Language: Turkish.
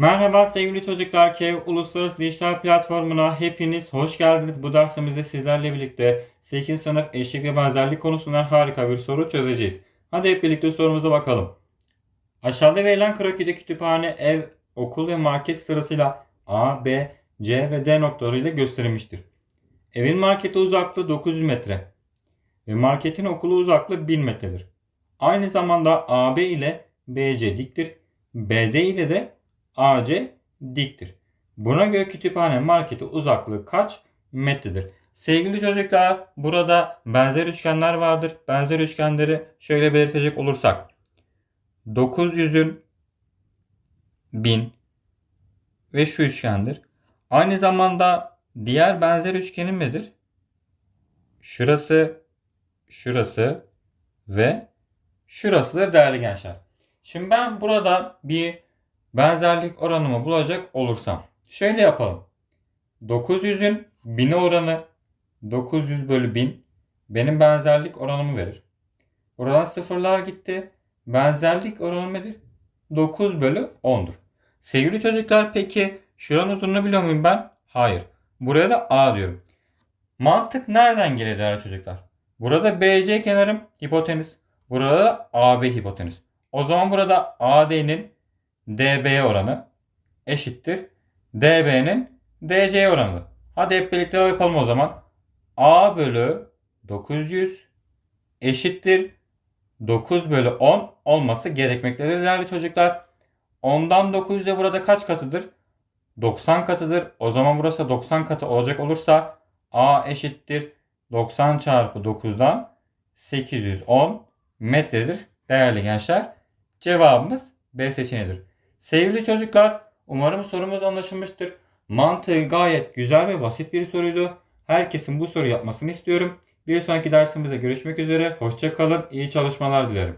Merhaba sevgili çocuklar, KEV Uluslararası Dijital Platformu'na hepiniz hoş geldiniz. Bu dersimizde sizlerle birlikte 8. sınıf eşlik ve benzerlik konusundan harika bir soru çözeceğiz. Hadi hep birlikte sorumuza bakalım. Aşağıda verilen krokide kütüphane, ev, okul ve market sırasıyla A, B, C ve D noktalarıyla gösterilmiştir. Evin markete uzaklığı 900 metre ve marketin okulu uzaklığı 1000 metredir. Aynı zamanda AB ile BC diktir. BD ile de AC diktir. Buna göre kütüphane marketi uzaklığı kaç metredir? Sevgili çocuklar burada benzer üçgenler vardır. Benzer üçgenleri şöyle belirtecek olursak 900'ün 1000 ve şu üçgendir. Aynı zamanda diğer benzer üçgenim nedir? Şurası, şurası ve şurasıdır değerli gençler. Şimdi ben burada bir benzerlik oranımı bulacak olursam şöyle yapalım. 900'ün 1000'e oranı 900 bölü 1000 benim benzerlik oranımı verir. Buradan sıfırlar gitti. Benzerlik oranı nedir? 9 bölü 10'dur. Sevgili çocuklar peki şuranın uzunluğunu biliyor muyum ben? Hayır. Buraya da A diyorum. Mantık nereden geliyor değerli çocuklar? Burada BC kenarım hipotenüs. Burada da AB hipotenüs. O zaman burada AD'nin DB oranı eşittir. DB'nin DC oranı. Hadi hep birlikte yapalım o zaman. A bölü 900 eşittir. 9 bölü 10 olması gerekmektedir değerli çocuklar. 10'dan 900'e burada kaç katıdır? 90 katıdır. O zaman burası 90 katı olacak olursa A eşittir. 90 çarpı 9'dan 810 metredir değerli gençler. Cevabımız B seçeneğidir. Sevgili çocuklar, umarım sorumuz anlaşılmıştır. Mantığı gayet güzel ve basit bir soruydu. Herkesin bu soru yapmasını istiyorum. Bir sonraki dersimizde görüşmek üzere. Hoşça kalın. İyi çalışmalar dilerim.